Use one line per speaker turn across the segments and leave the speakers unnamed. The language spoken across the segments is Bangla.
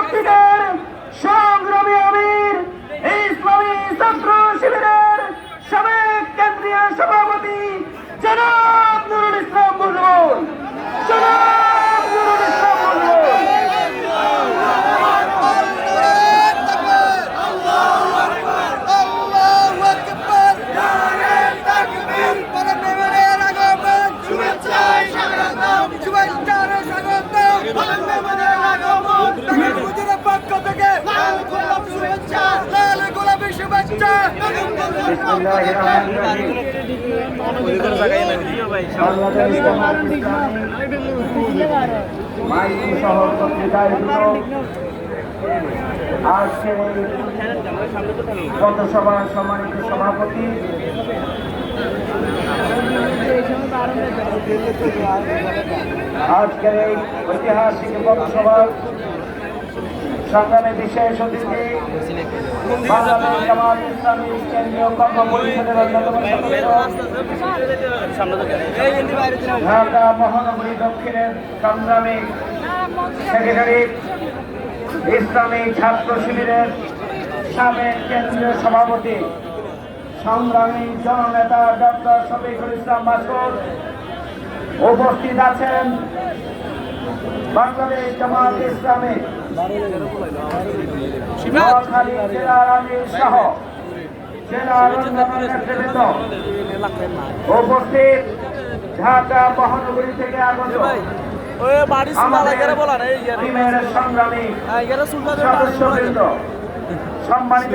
ಶಕ್ತಿಗೆ পথসভার সম্মানিত সভাপতি আজকের এই ঐতিহাসিক পথসভার সংগ্রামে বিশেষ অতিথি কেন্দ্রীয় ঢাকা মহানগরী দক্ষিণের সংগ্রামী সেক্রেটারি, ইসলামী ছাত্র শিবিরের সাবেক কেন্দ্রীয় সভাপতি, সংগ্রামী জননেতা ডক্টর শফিকুল ইসলাম মাসুদ উপস্থিত আছেন। বাংলাদেশ জামাত ইসলামী। নোয়াখালী জেলার আমির সহ জেলার নেতৃবৃন্দ। উপস্থিত ঢাকা মহানগরী থেকে আগত। সংগ্রামী সদস্যবৃন্দ। সম্মানিত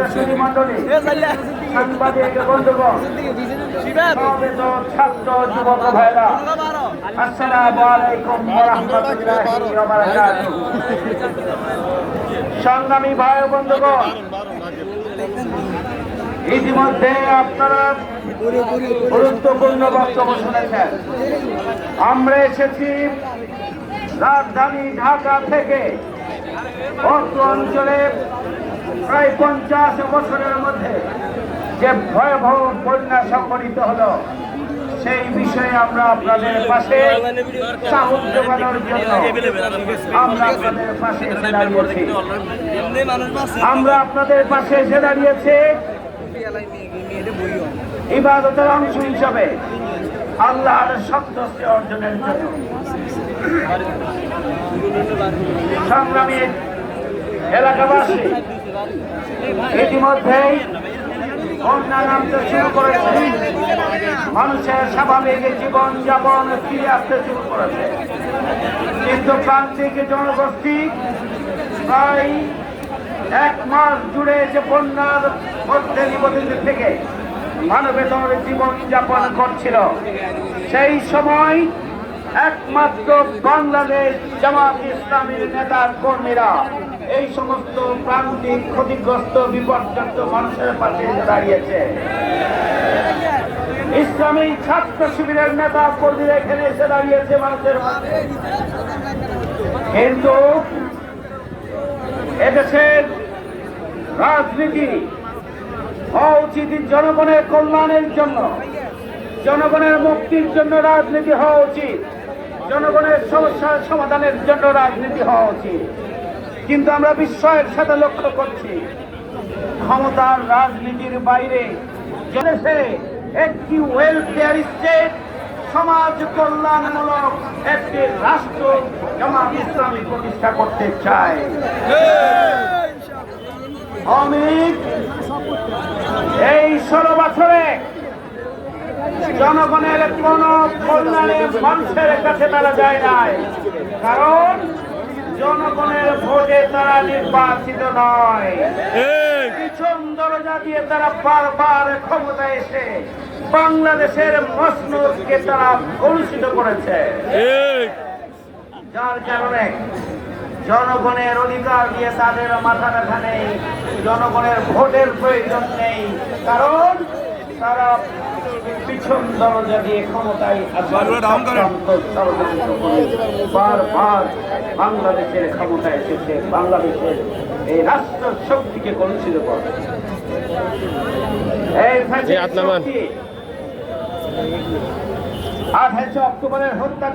যাইলে
সাংবাদিক ছাত্র যুবক ভাইরা আসসালামু আলাইকুম ওয়া বারাকাতুহু সংগ্রামী ভাই বন্ধুগণ, ইতিমধ্যে আপনারা গুরুত্বপূর্ণ বক্তব্য শুনেছেন। আমরা এসেছি রাজধানী ঢাকা থেকে। অর্থ অঞ্চলে প্রায় পঞ্চাশ বছরের মধ্যে যে ভয়াবহ বন্যা সংঘটিত হলো, সেই বিষয়ে আমরা আপনাদের পাশে আমরা আপনাদের পাশে এসে দাঁড়িয়েছি। আমরা আপনাদের পাশে ইবাদতের অংশ হিসাবে আল্লাহর সন্তুষ্টি অর্জনের জন্য। সংগ্রামী এলাকাবাসী, ইতিমধ্যেই বন্যা নামতে শুরু করেছে। মানুষের স্বাভাবিক জীবন যাপন ফিরে আসতে শুরু করেছে। কিন্তু প্রান্তিক জনগোষ্ঠী প্রায় এক মাস জুড়ে যে বন্যার মধ্যে নিবন্ধিত থেকে মানবেতর জীবন যাপন করছিল, সেই সময় একমাত্র বাংলাদেশ জামাত ইসলামীর নেতার কর্মীরা এই সমস্ত প্রান্তিক ক্ষতিগ্রস্ত বিপর্যস্ত মানুষের পাশে দাঁড়িয়েছে। ইসলামী ছাত্র শিবিরের নেতা কর্মীরা এখানে এসে দাঁড়িয়েছে মানুষের কিন্তু এদেশের রাজনীতি হওয়া উচিত জনগণের কল্যাণের জন্য। জনগণের মুক্তির জন্য রাজনীতি হওয়া উচিত। জনগণের সমস্যার সমাধানের জন্য রাজনীতি হওয়া উচিত। কিন্তু আমরা বিস্ময়ের সাথে লক্ষ্য করছি, ক্ষমতার রাজনীতির বাইরে একটি ওয়েলফেয়ার স্টেট সমাজ কল্যাণমূলক একটি রাষ্ট্র জামাত ইসলামী প্রতিষ্ঠা করতে চায়। অমিত, এই ষোলো বছরে জনগণের কোন কল্যাণে মানুষের কাছে তারা যায় নাই। কারণ জনগণের ভোটে তারা নির্বাচিত নয়। পিছন দরজা দিয়ে তারা বারবার ক্ষমতা এসে বাংলাদেশের মসনদকে তারা কলুষিত করেছে। যার কারণে জনগণের অধিকার দিয়ে তাদের মাথা ব্যথা নেই জনগণের ভোটের প্রয়োজন নেই কারণ তারা পিছন দরজা দিয়ে ক্ষমতায় বারবার বাংলাদেশের ক্ষমতায় এসেছে বাংলাদেশের এই রাষ্ট্র শক্তিকে কলুষিত করে। আঠাশে অক্টোবরের হত্যাকাণ্ড